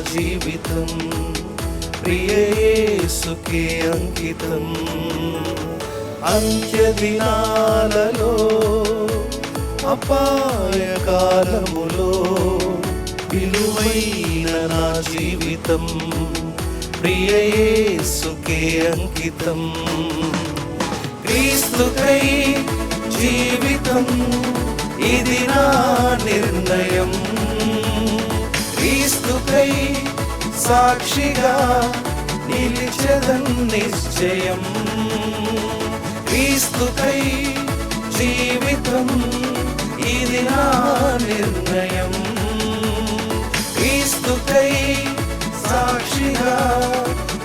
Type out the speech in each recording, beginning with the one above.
జీవితం. ప్రియేసుకే అంకితం. అంత్య దినాలలో అపాయ విలువైన నా జీవితం. ప్రియేసుకే అంకితం. క్రీస్తుకై జీవితం ఇది నా నిర్ణయం. కై సాక్షిగా నిలిచదన్ నిశ్చయం. క్రీస్తుకై జీవితం ఇది నా నిర్ణయం. క్రీస్తుకై సాక్షిగా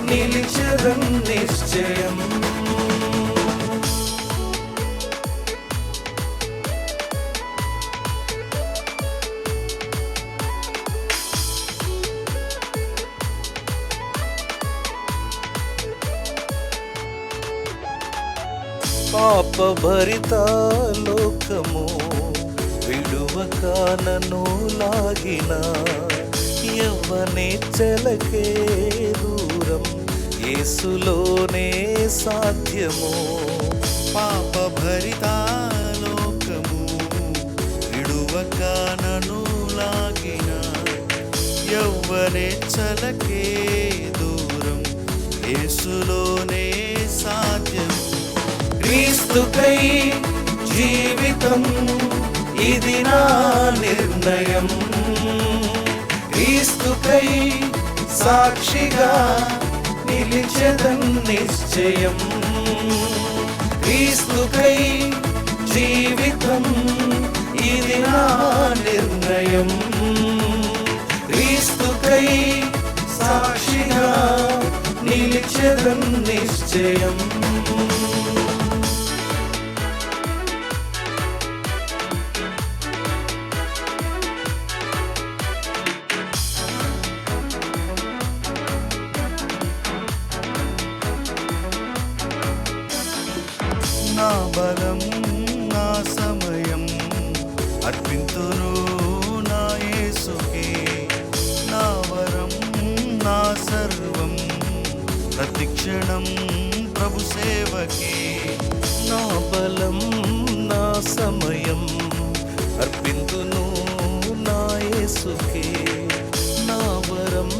నిలిచదన్ నిశ్చయం. పాప భరిత లోకము విడువక నన్ను లాగిన ఎవ్వనే చెలకే దూరం యేసులోనే సాధ్యము. పాప భరిత లోకము విడువక నన్ను లాగిన ఎవ్వనే చలకే దూరం యేసులోనే సాధ్యము. క్రీస్తుకై జీవితం ఇది నా నిర్ణయం. క్రీస్తుకై సాక్షిగా నిలిచదన్ నిశ్చయం. క్రీస్తుకై జీవితం ఇది నా నిర్ణయం. క్రీస్తుకై సాక్షిగా నిలిచదన్ నిశ్చయం. నా బలం నా సమయం. అర్పింతును నా యేసుకే. నా వరం నా సర్వం. ప్రతిక్షణం ప్రభు సేవకే. నా బలం నా సమయం. అర్పింతును నా యేసుకే. నా వరం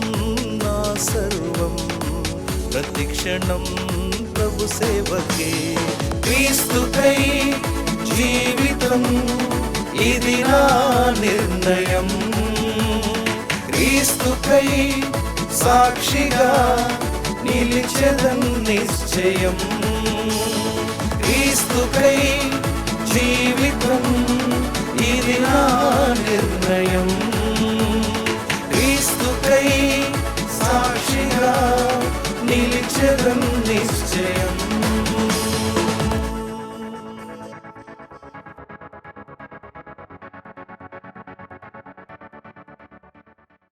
నా సర్వం. ప్రతిక్షణం ప్రభు సేవకే. క్రీస్తుకై జీవితం ఇది నా నిర్ణయం. క్రీస్తుకై సాక్షిగా నిలిచెదన్ నిశ్చయం. క్రీస్తుకై